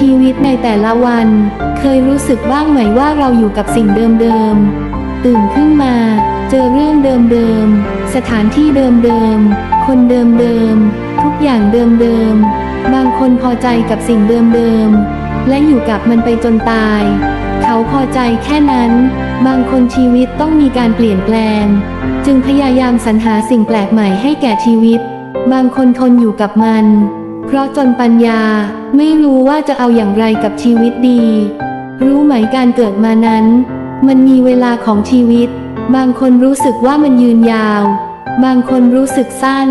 ชีวิตในแต่ละวัน เคยรู้สึกบ้างไหมว่าเราอยู่กับสิ่งเดิมๆ ตื่นขึ้นมา เจอเรื่องเดิมๆ สถานที่เดิมๆ คนเดิมๆ ทุกอย่างเดิมๆ บางคนพอใจกับสิ่งเดิมๆ และอยู่กับมันไปจนตาย เขาพอใจแค่นั้น บางคนชีวิตต้องมีการเปลี่ยนแปลง จึงพยายามสรรหาสิ่งแปลกใหม่ให้แก่ชีวิต บางคนทนอยู่กับมัน เพราะจนปัญญาไม่รู้ว่าจะเอาอย่างไรกับชีวิตดี รู้ไหมการเกิดมานั้น มันมีเวลาของชีวิต บางคนรู้สึกว่ามันยืนยาว บางคนรู้สึกสั้น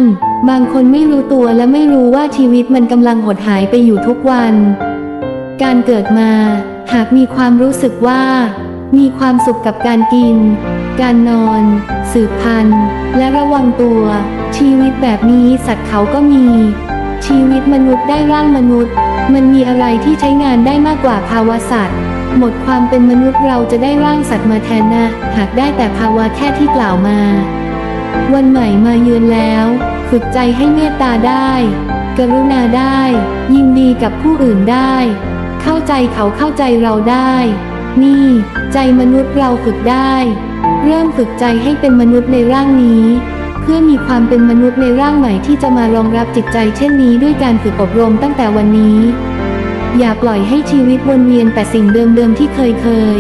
บางคนไม่รู้ตัวและไม่รู้ว่าชีวิตมันกำลังหดหายไปอยู่ทุกวัน การเกิดมา หากมีความรู้สึกว่า มีความสุขกับการกิน การนอน สืบพันธุ์ และระวังตัว ชีวิตแบบนี้สัตว์เขาก็มี ชีวิตมนุษย์ได้ร่างมนุษย์ มันมีอะไรที่ใช้งานได้มากกว่าภาวะสัตว์ หมดความเป็นมนุษย์เราจะได้ร่างสัตว์มาแทนนะ หากได้แต่ภาวะแค่ที่กล่าวมา วันใหม่มาเยือนแล้ว ฝึกใจให้เมตตาได้ กรุณาได้ ยินดีกับผู้อื่นได้ เข้าใจเขาเข้าใจเราได้ นี่ ใจมนุษย์เราฝึกได้ เริ่มฝึกใจให้เป็นมนุษย์ในร่างนี้ พื่อมีความเป็นมนุษย์ในร่างใหม่ที่จะมารองรับจิตใจเช่นนี้ด้วยการฝึกอบรมตั้งแต่วันนี้ อย่าปล่อยให้ชีวิตวนเวียนแต่สิ่งเดิมๆที่เคยเคย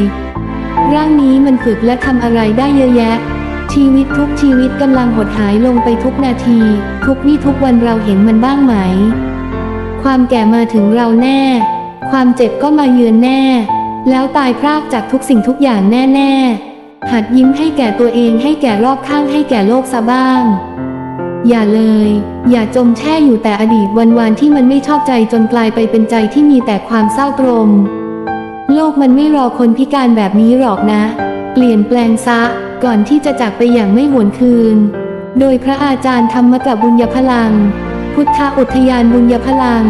ร่างนี้มันฝึกและทำอะไรได้เยอะแยะ ชีวิตทุกชีวิตกำลังหดหายลงไปทุกนาที ทุกวี่ทุกวันเราเห็นมันบ้างไหม ความแก่มาถึงเราแน่ ความเจ็บก็มาเยือนแน่ แล้วตายพรากจากทุกสิ่งทุกอย่างแน่ ๆ หัดยิ้มให้แก่ตัวเองให้แก่รอบข้างให้แก่โลกซะบ้าง อย่าเลย อย่าจมแช่อยู่แต่อดีตวันๆที่มันไม่ชอบใจจนกลายไปเป็นใจที่มีแต่ความเศร้าตรม โลกมันไม่รอคนพิการแบบนี้หรอกนะ เปลี่ยนแปลงซะ ก่อนที่จะจากไปอย่างไม่หวนคืน โดยพระอาจารย์ธรรมกับุญญพลัง พุทธอุทยานบุญญพลัง